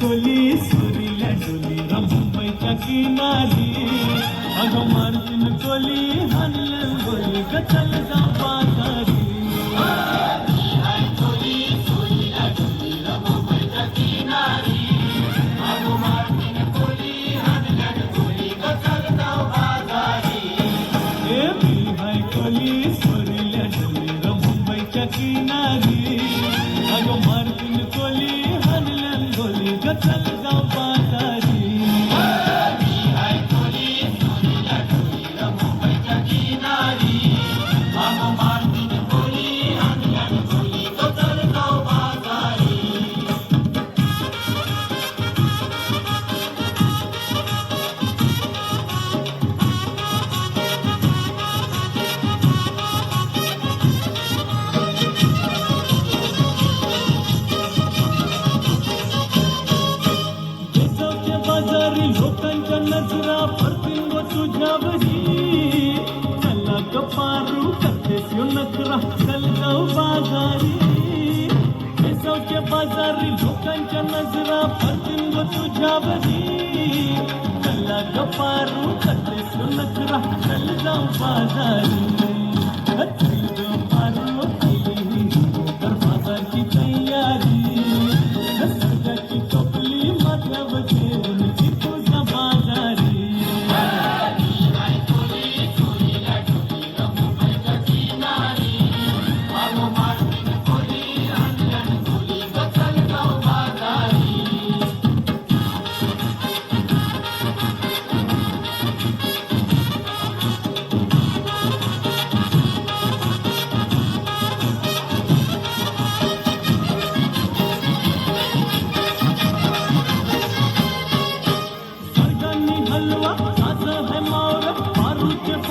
कोली सुरील्या डोली मुंबईच्या किनारी अगं मार्जिन कोली हनलन बोली गचल जा बाजारी Thank you. नजरा पडतील व तुझ्यावरी चला कपारू करतेस यो नखरा चल जाऊ बाजारी. देशाच्या बाजारी लोकांच्या नजरा पडतील व तुझ्यावरी चला कपारू करतेस यो नखरा चल जाऊ बाजारी.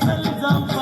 Tell them